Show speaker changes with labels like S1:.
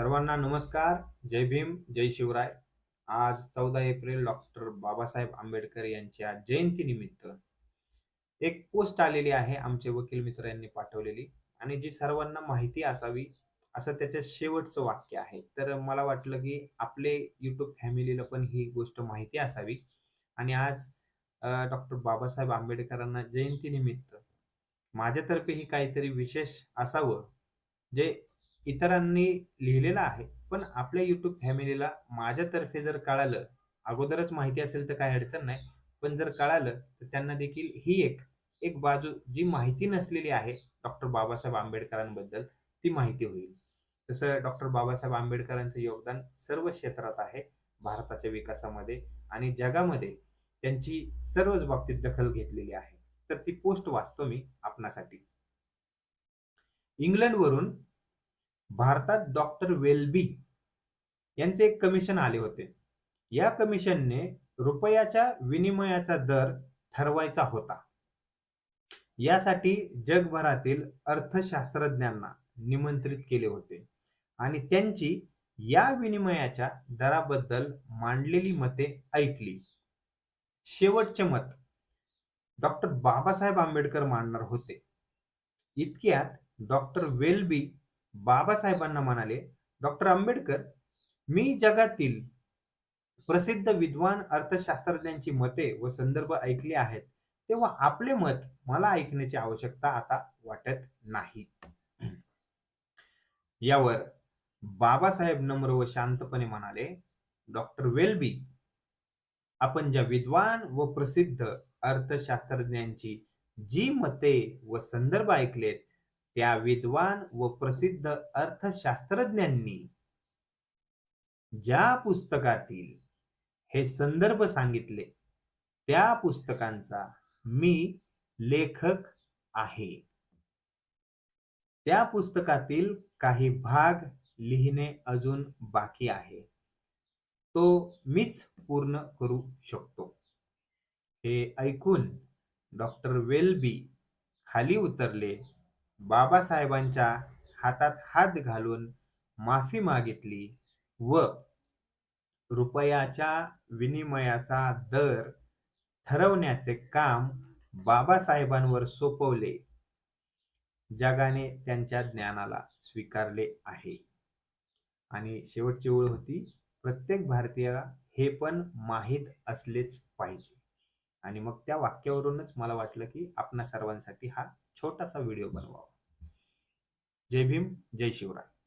S1: सर्वांना नमस्कार. जय भीम जय शिवराय. आज चौदा एप्रिल डॉक्टर बाबासाहेब आंबेडकर यांच्या जयंतीनिमित्त एक पोस्ट आलेली आहे आमचे वकील मित्र यांनी पाठवलेली आणि जी सर्वांना माहिती असावी असं त्याच्या शेवटचं वाक्य आहे. तर मला वाटलं की आपले युट्यूब फॅमिलीला पण ही गोष्ट माहिती असावी. आणि आज डॉक्टर बाबासाहेब आंबेडकरांना जयंतीनिमित्त माझ्यातर्फे ही काहीतरी विशेष असावं जे इतरांनी लिहिलेलं आहे. पण आपल्या युट्यूब फॅमिलीला माझ्यातर्फे जर कळालं अगोदरच माहिती असेल तर काही अडचण नाही. पण जर कळालं तर त्यांना देखील ही एक एक बाजू जी माहिती नसलेली आहे डॉक्टर बाबासाहेब आंबेडकरांबद्दल ती माहिती होईल. तसं डॉक्टर बाबासाहेब आंबेडकरांचं योगदान सर्व क्षेत्रात आहे भारताच्या विकासामध्ये आणि जगामध्ये. त्यांची सर्वच बाबतीत दखल घेतलेली आहे. तर ती पोस्ट वाचतो मी आपणासाठी. इंग्लंडवरून भारतात डॉक्टर वेलबी यांचे एक कमिशन आले होते. या कमिशनने रुपयाच्या विनिमयाचा दर ठरवायचा होता. यासाठी जगभरातील अर्थशास्त्रज्ञांना निमंत्रित केले होते आणि त्यांची या विनिमयाच्या दराबद्दल मांडलेली मते ऐकली. शेवटचे मत डॉक्टर बाबासाहेब आंबेडकर मांडणार होते. इतक्यात डॉक्टर वेलबी बाबासाहेबांना म्हणाले डॉक्टर आंबेडकर मी जगातील प्रसिद्ध विद्वान अर्थशास्त्रज्ञांची मते व संदर्भ ऐकली आहेत तेव्हा आपले मत मला ऐकण्याची आवश्यकता आता वाटत नाही. यावर बाबासाहेब नम्र व शांतपणे म्हणाले डॉक्टर वेलबी आपण ज्या विद्वान व प्रसिद्ध अर्थशास्त्रज्ञांची जी मते व संदर्भ ऐकलेत त्या विद्वान व प्रसिद्ध अर्थशास्त्रज्ञांनी ज्या पुस्तकातील हे संदर्भ सांगितले त्या पुस्तकांचा मी लेखक आहे. त्या पुस्तकातील काही भाग लिहिणे अजून बाकी आहे. तो मीच पूर्ण करू शकतो. हे ऐकून डॉक्टर वेलबी खाली उतरले बाबासाहेबांच्या हातात हात घालून माफी मागितली व रुपयाच्या विनिमयाचा दर ठरवण्याचे काम बाबासाहेबांवर सोपवले. जगाने त्यांच्या ज्ञानाला स्वीकारले आहे. आणि शेवटची ओळ होती प्रत्येक भारतीयाला हे पण माहीत असलेच पाहिजे. आणि मग त्या वाक्यावरूनच मला वाटलं की आपणा सर्वांसाठी हा छोटासा व्हिडिओ बनवावा. जय भीम जय शिवराय.